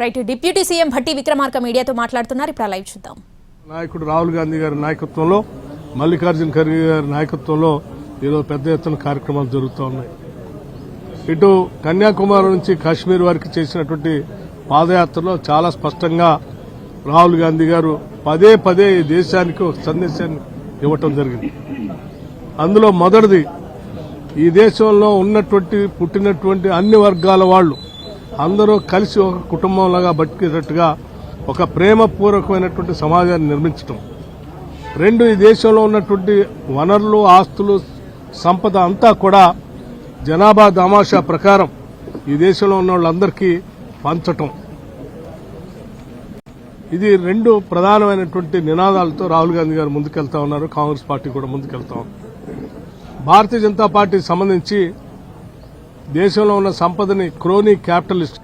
Right deputy CM Bhatti Vikramarka మీడియాతో మాట్లాడుతున్నారు. ఇప్పుడు లైవ్ చూద్దాం. నాయకుడు రాహుల్ గాంధీ గారి నాయకత్వంలో మల్లికార్జున ఖర్గే గారి నాయకత్వంలో ఈరోజు పెద్ద ఎత్తున కార్యక్రమాలు జరుగుతూ ఉన్నాయి. ఇటు కన్యాకుమారి నుంచి కాశ్మీర్ వరకు చేసినటువంటి పాదయాత్రలో చాలా స్పష్టంగా రాహుల్ గాంధీ గారు పదే పదే ఈ దేశానికి ఒక సందేశాన్ని ఇవ్వటం జరిగింది. అందులో మొదటిది ఈ దేశంలో ఉన్నటువంటి పుట్టినటువంటి అన్ని వర్గాల వాళ్ళు అందరూ కలిసి ఒక కుటుంబంలాగా బతికేటట్టుగా ఒక ప్రేమపూర్వకమైనటువంటి సమాజాన్ని నిర్మించటం. రెండు ఈ దేశంలో ఉన్నటువంటి వనరులు ఆస్తులు సంపద అంతా కూడా జనాభా దామాషా ప్రకారం ఈ దేశంలో ఉన్న వాళ్ళందరికీ పంచటం. ఇది రెండు ప్రధానమైనటువంటి నినాదాలతో రాహుల్ గాంధీ గారు ముందుకెళ్తా ఉన్నారు. కాంగ్రెస్ పార్టీ కూడా ముందుకెళ్తా ఉంది. భారతీయ జనతా పార్టీకి సంబంధించి దేశంలో ఉన్న సంపదని క్రోనీ క్యాపిటలిస్ట్